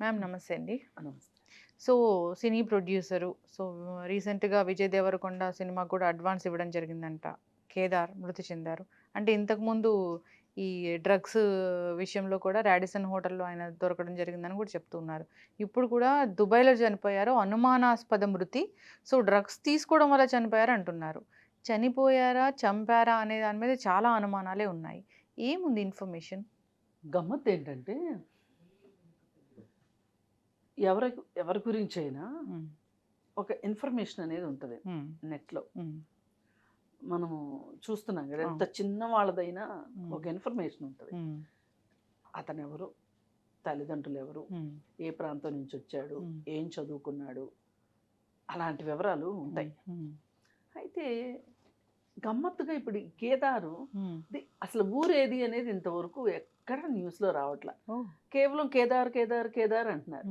Ma'am నమస్తే అండి. నమస్తే. సో సినీ ప్రొడ్యూసరు సో రీసెంట్గా విజయ్ దేవరకొండ సినిమాకు కూడా అడ్వాన్స్ ఇవ్వడం జరిగిందంట కేదార్ మృతి చెందారు. అంటే ఇంతకుముందు ఈ డ్రగ్స్ విషయంలో కూడా రాడిసన్ హోటల్లో ఆయన దొరకడం జరిగిందని కూడా చెప్తున్నారు ఇప్పుడు కూడా దుబాయ్లో చనిపోయారు అనుమానాస్పద మృతి సో డ్రగ్స్ తీసుకోవడం వల్ల చనిపోయారు అంటున్నారు. చనిపోయారా చంపారా అనే దాని మీద చాలా అనుమానాలే ఉన్నాయి. ఏముంది ఇన్ఫర్మేషన్? గమ్మత్ ఏంటంటే ఎవరి ఎవరి గురించి అయినా ఒక ఇన్ఫర్మేషన్ అనేది ఉంటుంది నెట్లో. మనము చూస్తున్నాం కదా ఎంత చిన్న వాళ్ళదైనా ఒక ఇన్ఫర్మేషన్ ఉంటుంది. అతను ఎవరు తల్లిదండ్రులు ఎవరు ఏ ప్రాంతం నుంచి వచ్చాడు? ఏం చదువుకున్నాడు? అలాంటి వివరాలు ఉంటాయి. అయితే గమ్మత్తుగా ఇప్పుడు కేదారు అసలు ఊరేది అనేది ఇంతవరకు ఎక్కడ న్యూస్లో రావట్లా. కేవలం కేదార్ కేదార్ కేదార్ అంటున్నారు.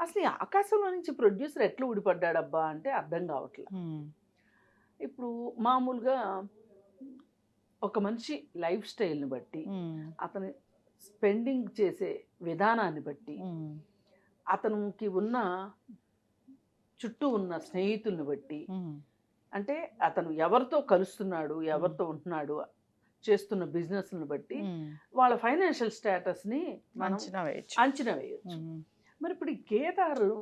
అసలు ఈ ఆకాశంలో నుంచి ప్రొడ్యూసర్ ఎట్లా ఊడిపడ్డాడబ్బా అంటే అర్థం కావట్లేదు ఇప్పుడు మామూలుగా ఒక మనిషి లైఫ్ స్టైల్ని బట్టి అతని స్పెండింగ్ చేసే విధానాన్ని బట్టి అతనికి ఉన్న చుట్టూ ఉన్న స్నేహితుల్ని బట్టి అంటే అతను ఎవరితో కలుస్తున్నాడు ఎవరితో ఉంటున్నాడు చేస్తున్న బిజినెస్లను బట్టి వాళ్ళ ఫైనాన్షియల్ స్టేటస్ని మనం అంచనా వేయచ్చు. అంచనా వేయొచ్చు. మరి ఇప్పుడు ఈ కేదారు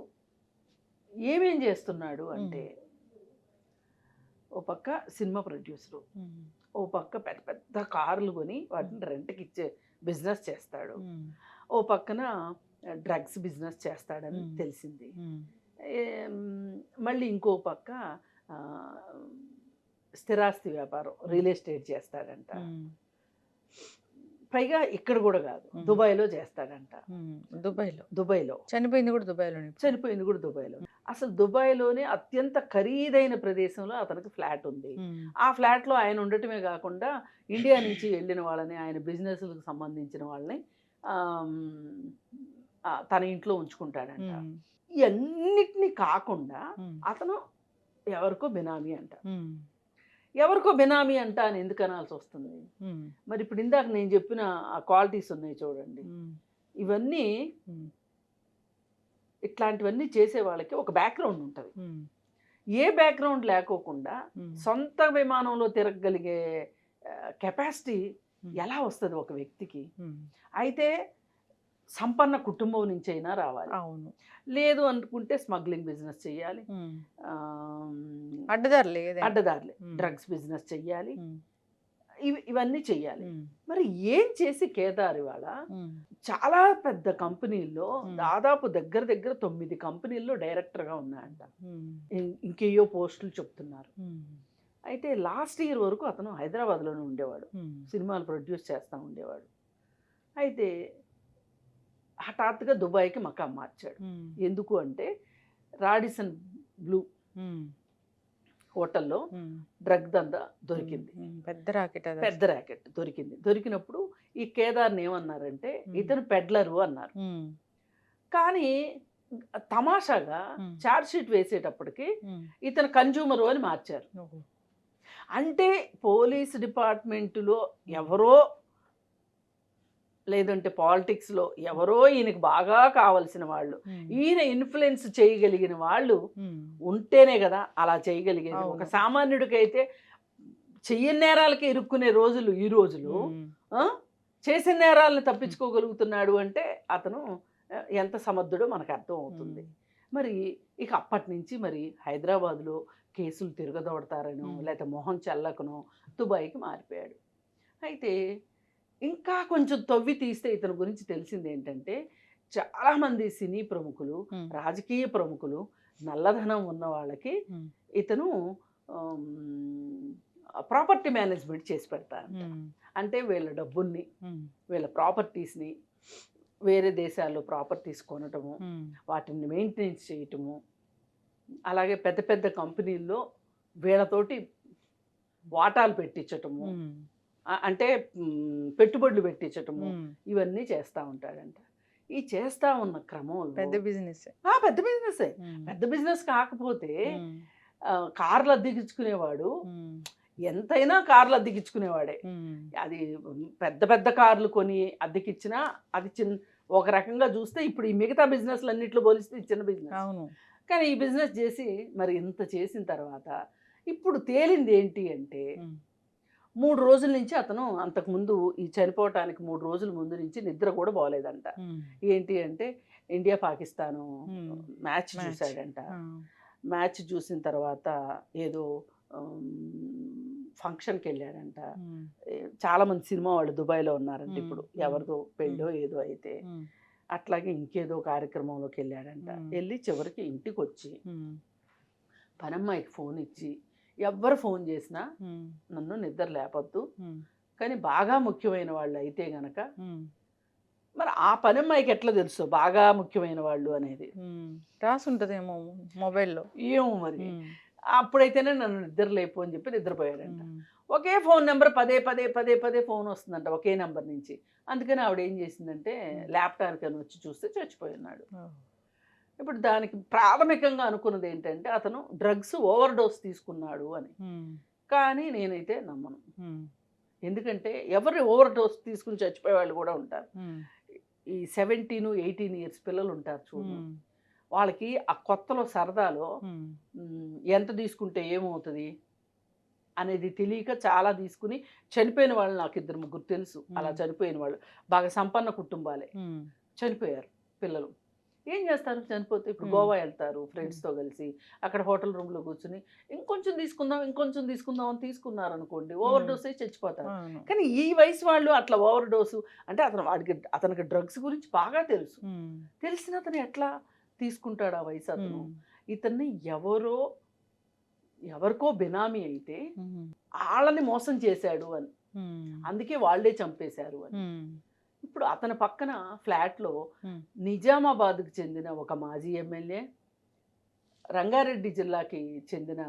ఏమేం చేస్తున్నాడు అంటే ఓ పక్క సినిమా ప్రొడ్యూసరు ఓ పక్క పెద్ద పెద్ద కార్లు కొని వాటిని రెంట్కి ఇచ్చే బిజినెస్ చేస్తాడు. ఓ పక్కన డ్రగ్స్ బిజినెస్ చేస్తాడని తెలిసింది. మళ్ళీ ఇంకో పక్క స్థిరాస్తి వ్యాపారం రియల్ ఎస్టేట్ చేస్తాడంట. పైగా ఇక్కడ కూడా కాదు మ్మ్. దుబాయ్లో చేస్తాడంట. దుబాయ్లో. దుబాయ్లో. చనిపోయింది కూడా దుబాయ్లోనే చనిపోయింది కూడా దుబాయ్లో. అసలు దుబాయ్లోనే అత్యంత ఖరీదైన ప్రదేశంలో అతనికి ఫ్లాట్ ఉంది. ఆ ఫ్లాట్లో ఆయన ఉండటమే కాకుండా ఇండియా నుంచి వెళ్ళిన వాళ్ళని ఆయన బిజినెస్లకు సంబంధించిన వాళ్ళని తన ఇంట్లో ఉంచుకుంటాడంట. ఇవన్నిటినీ కాకుండా అతను ఎవరికో బినామీ అంట. ఎవరికో బినామీ అంట అని ఎందుకు అనాల్సి వస్తుంది? మరి ఇప్పుడు ఇందాక నేను చెప్పిన ఆ క్వాలిటీస్ ఉన్నాయి చూడండి. ఇవన్నీ ఇట్లాంటివన్నీ చేసే వాళ్ళకి ఒక బ్యాక్గ్రౌండ్ ఉంటుంది. ఏ బ్యాక్గ్రౌండ్ లేకోకుండా సొంత విమానంలో తిరగగలిగే కెపాసిటీ ఎలా వస్తుంది ఒక వ్యక్తికి? అయితే సంపన్న కుటుంబం నుంచి అయినా రావాలి. అవును. లేదు అనుకుంటే స్మగ్లింగ్ బిజినెస్ చేయాలి అడ్డదారులే మ్మ్. డ్రగ్స్ బిజినెస్ చెయ్యాలి. ఇవి ఇవన్నీ చెయ్యాలి. మరి ఏం చేసి కేదార్ ఇవాళ? చాలా పెద్ద కంపెనీల్లో. దాదాపు దగ్గర దగ్గర తొమ్మిది కంపెనీల్లో డైరెక్టర్గా ఉన్నాయంట. ఇంకేయో పోస్టులు చెప్తున్నారు. అయితే లాస్ట్ ఇయర్ వరకు అతను హైదరాబాద్లోనే ఉండేవాడు. సినిమాలు ప్రొడ్యూస్ చేస్తూ ఉండేవాడు. అయితే హఠాత్తుగా దుబాయ్కి మకా మార్చాడు. ఎందుకు అంటే రాడిసన్ బ్లూ హోటల్లో డ్రగ్ దందా దొరికింది. పెద్ద రాకెట్ అది పెద్ద ర్యాకెట్ దొరికింది. దొరికినప్పుడు ఈ కేదార్ని ఏమన్నారంటే. ఇతను పెడ్లరు అన్నారు. కానీ తమాషాగా మ్మ్. చార్జ్ షీట్ వేసేటప్పటికి ఇతను కన్జ్యూమరు అని మార్చారు. అంటే పోలీస్ డిపార్ట్మెంటులో ఎవరో లేదంటే పాలిటిక్స్లో ఎవరో ఈయనకి బాగా కావలసిన వాళ్ళు ఈయన ఇన్ఫ్లుయెన్స్ చేయగలిగిన వాళ్ళు ఉంటేనే కదా అలా చేయగలిగేది. ఒక. సామాన్యుడికైతే చెయ్యని నేరాలకి ఇరుక్కునే రోజులు ఈ రోజులు? చేసిన నేరాలను తప్పించుకోగలుగుతున్నాడు అంటే అతను ఎంత సమర్థుడో మనకు అర్థం అవుతుంది. మరి ఇక అప్పటి నుంచి మరి హైదరాబాద్లో కేసులు తిరగదోడతారనో. లేకపోతే మొహం చల్లకనో దుబాయ్కి మారిపోయాడు. అయితే ఇంకా కొంచెం తవ్వి తీస్తే ఇతని గురించి తెలిసింది ఏంటంటే చాలామంది సినీ ప్రముఖులు రాజకీయ ప్రముఖులు నల్లధనం ఉన్న వాళ్ళకి ఇతను ప్రాపర్టీ మేనేజ్మెంట్ చేసి పెడతారు ఉమ్, అంటే వీళ్ళ డబ్బుల్ని వీళ్ళ ప్రాపర్టీస్ని వేరే దేశాల్లో ప్రాపర్టీస్ కొనటము వాటిని మెయింటెనెన్స్ చేయటము అలాగే పెద్ద పెద్ద కంపెనీల్లో వీళ్ళతోటి వాటాలు పెట్టించటము. అంటే పెట్టుబడులు పెట్టించటము. ఇవన్నీ చేస్తూ ఉంటాడంట. ఈ చేస్తా ఉన్న క్రమంలో పెద్ద బిజినెస్ ఆ, పెద్ద బిజినెస్ పెద్ద బిజినెస్ కాకపోతే కార్లు అద్దెకించుకునేవాడు ఎంతైనా కార్లు అద్దెకించుకునేవాడే. అది పెద్ద పెద్ద కార్లు కొని అద్దెకిచ్చినా అది చిన్న ఒక రకంగా చూస్తే ఇప్పుడు ఈ మిగతా బిజినెస్లు అన్నిట్లో పోలిస్తే చిన్న బిజినెస్. అవును. కానీ ఈ బిజినెస్ చేసి మరి ఇంత చేసిన తర్వాత ఇప్పుడు తేలింది ఏంటి అంటే మూడు రోజుల నుంచి అతను అంతకుముందు ఈ చనిపోవటానికి మూడు రోజుల ముందు నుంచి నిద్ర కూడా బాగోలేదంట ఏంటి అంటే ఇండియా పాకిస్తాను. మ్యాచ్. చూశాడంట. మ్యాచ్ చూసిన తర్వాత ఏదో ఫంక్షన్కి వెళ్ళాడంట. చాలా మంది సినిమా వాళ్ళు దుబాయ్లో ఉన్నారంట. ఇప్పుడు. ఎవరిదో పెళ్ళో ఏదో అయితే అట్లాగే ఇంకేదో కార్యక్రమంలోకి వెళ్ళాడంట. వెళ్ళి చివరికి ఇంటికి వచ్చి పనమ్మాయికి ఫోన్ ఇచ్చి ఎవ్వరు ఫోన్ చేసినా నన్ను నిద్ర లేపొద్దు. కానీ బాగా ముఖ్యమైన వాళ్ళు అయితే గనక మరి ఆ పనమ్మాయికి ఎట్లా తెలుసు? బాగా ముఖ్యమైన వాళ్ళు అనేది. రాసి ఉంటదేమో మొబైల్లో. ఏమో మరి. అప్పుడైతేనే నన్ను నిద్ర లేపు అని చెప్పి నిద్రపోయాడంట. ఒకే ఫోన్ నెంబర్ పదే పదే పదే పదే ఫోన్ వస్తుందంట ఒకే నెంబర్ నుంచి. అందుకని ఆవిడ ఏం చేసిందంటే ల్యాప్టాప్ అని వచ్చి చూస్తే చచ్చిపోయి ఉన్నాడు. ఇప్పుడు దానికి ప్రాథమికంగా అనుకున్నది ఏంటంటే అతను డ్రగ్స్ ఓవర్ డోస్ తీసుకున్నాడు అని. కానీ నేనైతే నమ్మను. ఎందుకంటే ఎవరు ఓవర్ డోస్ తీసుకుని చచ్చిపోయే వాళ్ళు కూడా ఉంటారు. ఈ సెవెంటీన్ ఎయిటీన్ ఇయర్స్ పిల్లలు ఉంటారు చూడు. వాళ్ళకి ఆ కొత్తలో సరదాలో ఎంత తీసుకుంటే ఏమవుతుంది అనేది తెలియక చాలా తీసుకుని చనిపోయిన వాళ్ళు నాకు ఇద్దరు ముగ్గురు తెలుసు. అలా. చనిపోయిన వాళ్ళు. బాగా సంపన్న కుటుంబాలే. చనిపోయారు పిల్లలు. ఏం చేస్తారు? చనిపోతే ఇప్పుడు. గోవా వెళ్తారు ఫ్రెండ్స్తో కలిసి అక్కడ హోటల్ రూమ్లో కూర్చుని ఇంకొంచెం తీసుకుందాం ఇంకొంచెం తీసుకుందాం అని తీసుకున్నారు అనుకోండి ఓవర్. డోస్ అయి చచ్చిపోతారు కానీ ఈ వయసు వాళ్ళు అట్లా ఓవర్ డోసు అంటే అతను వాడికి అతనికి డ్రగ్స్ గురించి బాగా తెలుసు. తెలిసిన అతను ఎట్లా తీసుకుంటాడు ఆ వయసు అతను? ఇతన్ని ఎవరో ఎవరికో బినామీ అయితే వాళ్ళని మోసం చేశాడు అని. అందుకే వాళ్ళే చంపేశారు అని. ఇప్పుడు అతని పక్కన ఫ్లాట్లో. నిజామాబాద్కు చెందిన ఒక మాజీ ఎమ్మెల్యే రంగారెడ్డి జిల్లాకి చెందిన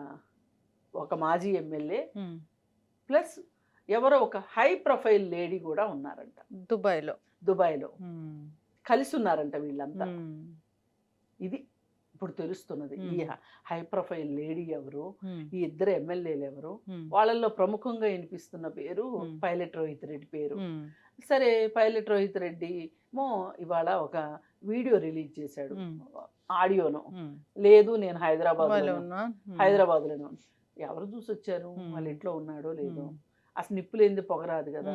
ఒక మాజీ ఎమ్మెల్యే. ప్లస్ ఎవరో ఒక హై ప్రొఫైల్ లేడీ కూడా ఉన్నారంట. దుబాయ్లో. దుబాయ్లో. కలిసి ఉన్నారంట వీళ్ళంతా. ఇది ఇప్పుడు తెలుస్తున్నది. ఈ. హై ప్రొఫైల్ లేడీ ఎవరు? ఈ ఇద్దరు ఎమ్మెల్యేలు ఎవరు? వాళ్ళల్లో ప్రముఖంగా వినిపిస్తున్న పేరు. పైలట్ రోహిత్ రెడ్డి పేరు. సరే పైలట్ రోహిత్ రెడ్డి మో ఇవాళ ఒక వీడియో రిలీజ్ చేశాడు. ఆడియోను. లేదు నేను హైదరాబాద్ హైదరాబాద్లోనే ఉన్నా. ఎవరు చూసి వచ్చారు. వాళ్ళ ఇంట్లో ఉన్నాడో లేదో. అసలు నిప్పులేంది పొగరాదు కదా.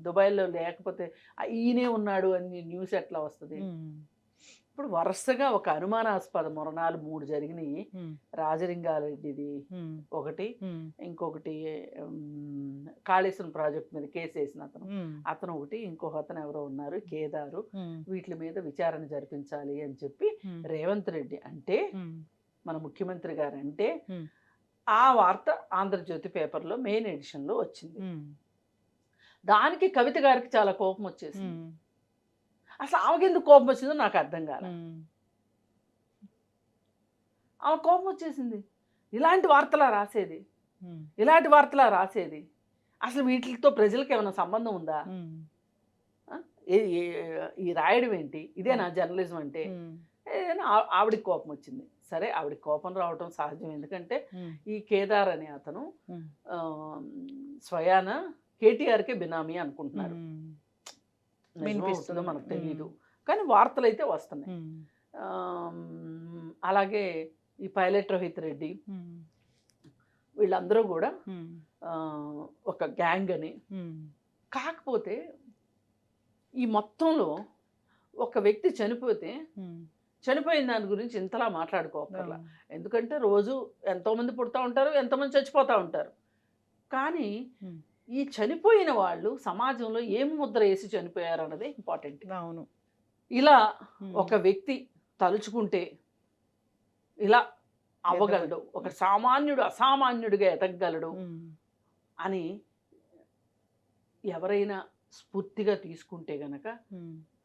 దుబాయ్లో లేకపోతే ఈయనే ఉన్నాడు అని న్యూస్ ఎట్లా వస్తుంది? ఇప్పుడు వరుసగా ఒక అనుమానాస్పద మరణాలు మూడు జరిగినాయి. రాజలింగారెడ్డిది ఒకటి ఇంకొకటి కాళేశ్వరం ప్రాజెక్ట్ మీద కేసు వేసిన అతను. అతను ఒకటి ఇంకొక అతను ఎవరో ఉన్నారు కేదారు. వీటి మీద విచారణ జరిపించాలి అని చెప్పి రేవంత్ రెడ్డి అంటే మన ముఖ్యమంత్రి గారు అంటే. ఆ వార్త ఆంధ్రజ్యోతి పేపర్లో మెయిన్ ఎడిషన్లో వచ్చింది. దానికి కవిత గారికి చాలా కోపం వచ్చేసింది. అసలు ఆమెకి ఎందుకు కోపం వచ్చిందో నాకు అర్థం కాల. ఉమ్, ఆమె కోపం వచ్చేసింది. ఇలాంటి వార్తలా రాసేది. ఇలాంటి వార్తలా రాసేది. అసలు వీటితో ప్రజలకు ఏమైనా సంబంధం ఉందా? ఈ రాయడం ఏంటి? ఇదే నా జర్నలిజం అంటే ఆవిడకి కోపం వచ్చింది. సరే ఆవిడకి కోపం రావటం సహజం. ఎందుకంటే ఈ కేదార్ అనే అతను స్వయాన కేటీఆర్కే బినామీ అనుకుంటున్నారు. వినిపిస్తుంది. మనకు తెలియదు కానీ వార్తలు అయితే వస్తున్నాయి అలాగే ఈ పైలట్ రోహిత్ రెడ్డి వీళ్ళందరూ కూడా ఒక గ్యాంగ్ అని. కాకపోతే ఈ మొత్తంలో ఒక వ్యక్తి చనిపోతే చనిపోయిన దాని గురించి ఇంతలా మాట్లాడుకోకర్లా. ఎందుకంటే రోజు ఎంతోమంది పుడతా ఉంటారు ఎంతోమంది చచ్చిపోతూ ఉంటారు. కానీ. ఈ చనిపోయిన వాళ్ళు సమాజంలో ఏం ముద్ర వేసి చనిపోయారు అన్నదే ఇంపార్టెంట్ అవును. ఇలా ఒక వ్యక్తి తలుచుకుంటే ఇలా అవ్వగలడు ఒక సామాన్యుడు అసామాన్యుడిగా ఎదగగలడు అని ఎవరైనా స్ఫూర్తిగా తీసుకుంటే గనక.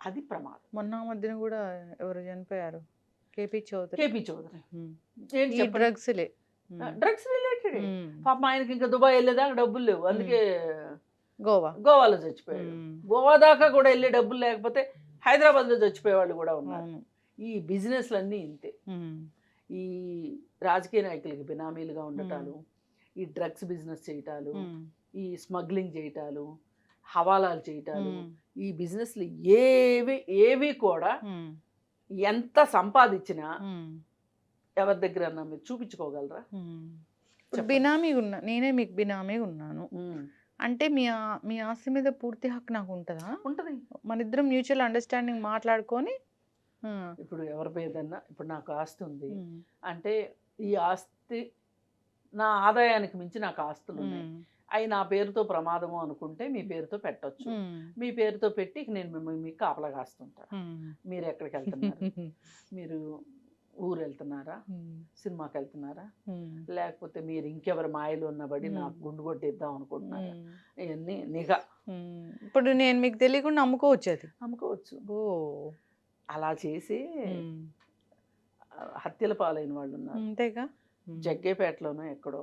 అది ప్రమాదం. మొన్న మధ్యన కూడా ఎవరు చనిపోయారు? కేపీ చౌదరి. కేపీ చౌదరి? డ్రగ్స్లే. డ్రగ్స్ ఉమ్, పాపం ఆయనకి ఇంకా దుబాయ్ వెళ్ళేదాకా డబ్బులు లేవు. అందుకే గోవా. గోవాలో చచ్చిపోయాడు. గోవా దాకా కూడా వెళ్ళే డబ్బులు లేకపోతే హైదరాబాద్లో చచ్చిపోయే వాళ్ళు కూడా ఉన్నారు. ఈ బిజినెస్లు అన్నీ ఇంతే ఈ రాజకీయ నాయకులకి బినామీలుగా ఉండటాలు ఈ డ్రగ్స్ బిజినెస్ చేయటాలు ఈ స్మగ్లింగ్ చేయటాలు హవాలాలు చేయటాలు ఈ బిజినెస్లు ఏవి ఏవి కూడా ఎంత సంపాదించినా ఎవరి దగ్గర మీరు చూపించుకోగలరా. బినామీ ఉన్నా నేనే మీకు బినామీ ఉన్నాను. అంటే మీ మీ ఆస్తి మీద పూర్తి హక్కు నాకు ఉంటుందా? ఉంటది. మన ఇద్దరం మ్యూచువల్ అండర్స్టాండింగ్ మాట్లాడుకొని ఇప్పుడు ఎవరి పేదన్నా ఇప్పుడు నాకు ఆస్తి ఉంది. అంటే ఈ ఆస్తి నా ఆదాయానికి మించి నాకు ఆస్తులు ఉన్నాయి. అవి నా పేరుతో ప్రమాదము అనుకుంటే మీ పేరుతో పెట్టొచ్చు. మీ పేరుతో పెట్టి నేను మిమ్మల్ని మీకు కాపలా కాస్తుంటా. ఉమ్. మీరు ఎక్కడికి వెళ్తున్నారు? మీరు ఊరు వెళ్తున్నారా సినిమాకి వెళ్తున్నారా లేకపోతే మీరు ఇంకెవరి మాయలు ఉన్నబడి. నాకు గుండు కొట్టిద్దాం అనుకుంటున్నారా? ఇవన్నీ నిఘా. ఇప్పుడు నేను మీకు తెలియకుండా అమ్ముకోవచ్చు అది. అమ్ముకోవచ్చు ఓ. అలా చేసి హత్యల పాలైన వాళ్ళు ఉన్నారు అంతేగా జగ్గేపేటలోనో ఎక్కడో.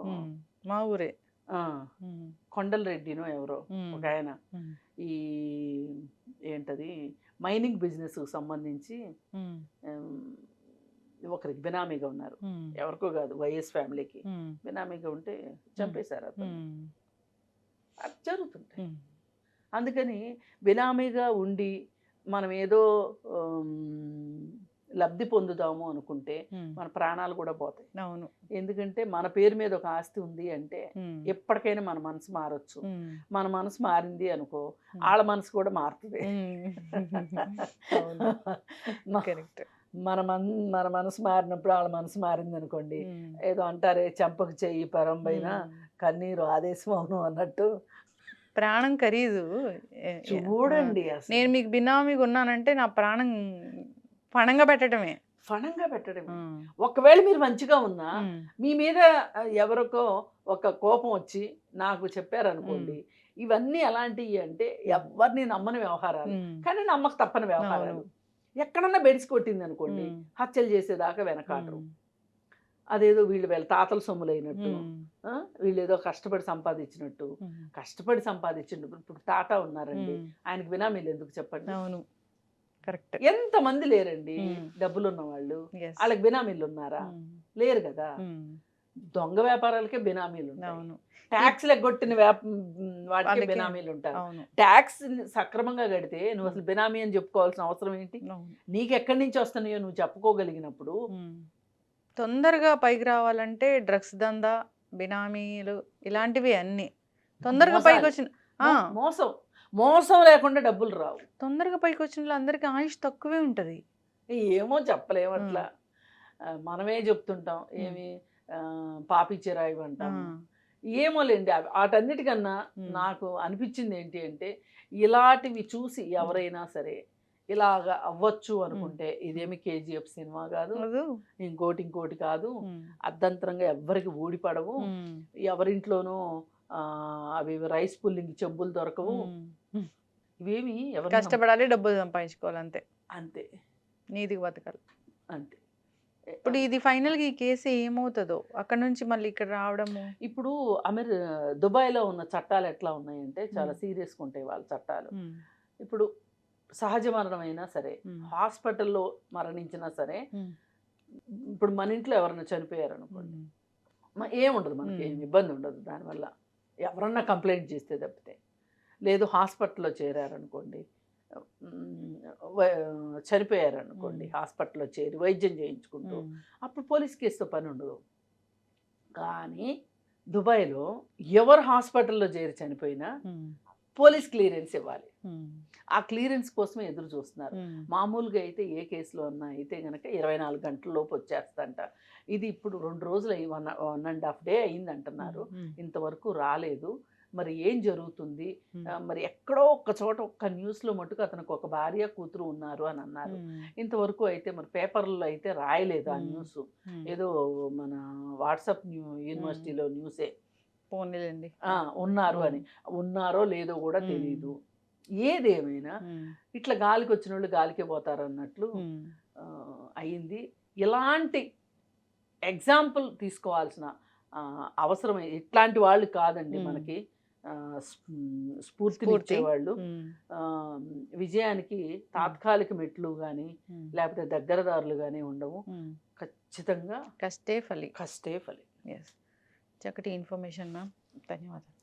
మా ఊరే. కొండల రెడ్డినో ఎవరో ఒక ఆయన. ఈ ఏంటది? మైనింగ్ బిజినెస్ సంబంధించి ఒకరికి బినామీగా ఉన్నారు. ఎవరికో కాదు వైఎస్ ఫ్యామిలీకి బినామీగా ఉంటే చంపేశారు అతను అది జరుగుతుంటాయి. అందుకని బినామీగా ఉండి మనం ఏదో లబ్ధి పొందుదాము అనుకుంటే. మన ప్రాణాలు కూడా పోతాయి. అవును. ఎందుకంటే మన పేరు మీద ఒక ఆస్తి ఉంది అంటే ఎప్పటికైనా మన మనసు మారొచ్చు. మన మనసు మారింది అనుకో. వాళ్ళ మనసు కూడా మారుతుంది. కరెక్ట్. మన మన మన మనసు మారినప్పుడు వాళ్ళ మనసు మారింది అనుకోండి ఏదో అంటారే చెంపకు చెయ్యి పరం పైన కన్నీరు ఆదేశం అవును అన్నట్టు. ప్రాణం ఖరీదు. చూడండి నేను మీకు బినామీగా ఉన్నానంటే నా ప్రాణం పణంగా పెట్టడమే ఫణంగా పెట్టడం ఉమ్, ఒకవేళ మీరు మంచిగా ఉన్నా మీ మీద ఎవరికో ఒక కోపం వచ్చి నాకు చెప్పారనుకోండి ఇవన్నీ ఎలాంటివి అంటే ఎవరిని నమ్మని వ్యవహారాలు. కానీ నమ్మక తప్పని వ్యవహారాలు. ఎక్కడన్నా బెడిసి కొట్టింది అనుకోండి హత్యలు చేసేదాకా వెనకాడరు. అదేదో వీళ్ళు వీళ్ళ తాతల సొమ్ములైనట్టు వీళ్ళు ఏదో కష్టపడి సంపాదించినట్టు కష్టపడి సంపాదించినట్టు ఇప్పుడు టాటా ఉన్నారండి ఆయనకి బినామీలు ఎందుకు చెప్పండి? అవును. కరెక్ట్. ఎంత మంది లేరండి. డబ్బులు ఉన్న వాళ్ళు? వాళ్ళకి బినామీలు ఉన్నారా లేరు కదా? దొంగ వ్యాపారాలకే బినామీలు అవును. ట్యాక్స్ ఎగ్గొట్టిన వ్యాప వాటికి బినామీలు ఉంటారు ట్యాక్స్ సక్రమంగా కడితే నువ్వు అసలు బినామీ అని చెప్పుకోవాల్సిన అవసరం ఏంటి? నీకు ఎక్కడి నుంచి వస్తున్నాయో నువ్వు చెప్పుకోగలిగినప్పుడు. తొందరగా పైకి రావాలంటే డ్రగ్స్ దందా బినామీలు ఇలాంటివి అన్ని. తొందరగా. పైకి వచ్చిన మోసం. మోసం లేకుండా డబ్బులు రావు. తొందరగా పైకి వచ్చిన వాళ్ళందరికీ ఆయుష్ తక్కువే ఉంటది. ఏమో చెప్పలేము అట్లా. మనమే చెప్తుంటాం. ఏమి ఆ, పాపి చిరాయి ఆ, అంటాం ఏమోలేండి అవి- వాటన్నిటికన్నా. నాకు అనిపించింది ఏంటి అంటే ఇలాంటివి చూసి ఎవరైనా సరే ఇలాగ అవ్వచ్చు అనుకుంటే ఇదేమి కేజీఎఫ్ సినిమా కాదు. ఇంకోటి ఇంకోటి కాదు అర్ధంతరంగా ఎవ్వరికి ఊడిపడవు. ఎవరింట్లోనూ అవి రైస్ పుల్లింగ్ చెంబులు దొరకవు. ఇవేమి ఎవరు కష్టపడాలి డబ్బులు సంపాదించుకోవాలి అంతే. అంతే. నీతికి బతకాలి. అంతే. ఇప్పుడు ఇది ఫైనల్గా ఈ కేసు ఏమవుతుందో అక్కడ నుంచి మళ్ళీ ఇక్కడ రావడము? ఇప్పుడు అమెరి దుబాయ్లో ఉన్న చట్టాలు ఎట్లా ఉన్నాయంటే చాలా. సీరియస్గా ఉంటాయి వాళ్ళ చట్టాలు. ఇప్పుడు సహజ మరణం అయినా సరే హాస్పిటల్లో మరణించినా సరే ఇప్పుడు మన ఇంట్లో ఎవరైనా చనిపోయారు అనుకోండి ఏముండదు మనకి ఏం. ఇబ్బంది ఉండదు దానివల్ల. ఎవరన్నా కంప్లైంట్ చేస్తే తప్పితే లేదు హాస్పిటల్లో చేరారనుకోండి చనిపోయారనుకోండి మ్మ్. హాస్పిటల్లో చేరి వైద్యం చేయించుకుంటూ అప్పుడు పోలీస్ కేసుతో పని ఉండదు. కానీ దుబాయ్లో ఎవరు హాస్పిటల్లో చేరి చనిపోయినా పోలీస్ క్లియరెన్స్ ఇవ్వాలి. ఆ క్లియరెన్స్ కోసమే ఎదురు చూస్తున్నారు. మామూలుగా అయితే ఏ కేసులో ఉన్నా అయితే కనుక ఇరవై నాలుగు గంటల లోపు వచ్చేస్తంట. ఇది ఇప్పుడు రెండు రోజులు one one and half day అయింది అంటున్నారు ఇంతవరకు రాలేదు. మరి ఏం జరుగుతుంది? మరి ఎక్కడో ఒక్క చోట ఒక్క న్యూస్లో మటుకు అతనికి ఒక భార్య కూతురు ఉన్నారు అని అన్నారు. ఇంతవరకు అయితే మరి పేపర్లో అయితే రాయలేదు ఆ. న్యూస్. ఏదో మన వాట్సాప్ న్యూ యూనివర్సిటీలో న్యూసే. పోనీలేండి. ఉన్నారు అని. ఉన్నారో లేదో కూడా. తెలియదు ఏదేమైనా ఇట్లా గాలికి వచ్చిన వాళ్ళు గాలికే పోతారు అన్నట్లు అయింది. ఇలాంటి ఎగ్జాంపుల్ తీసుకోవాల్సిన అవసరం ఇట్లాంటి వాళ్ళు కాదండి. మనకి. ఆ, స్ఫూ- స్ఫూర్తినిచ్చే వాళ్ళు ఉమ్, ఆ, విజయానికి తాత్కాలిక మెట్లు కానీ లేకపోతే దగ్గరదారులు కానీ ఉండవు. ఖచ్చితంగా కష్టే ఫలి. కష్టే ఫలి. ఎస్ చక్కటి ఇన్ఫర్మేషన్ మ్యామ్ ధన్యవాదాలు.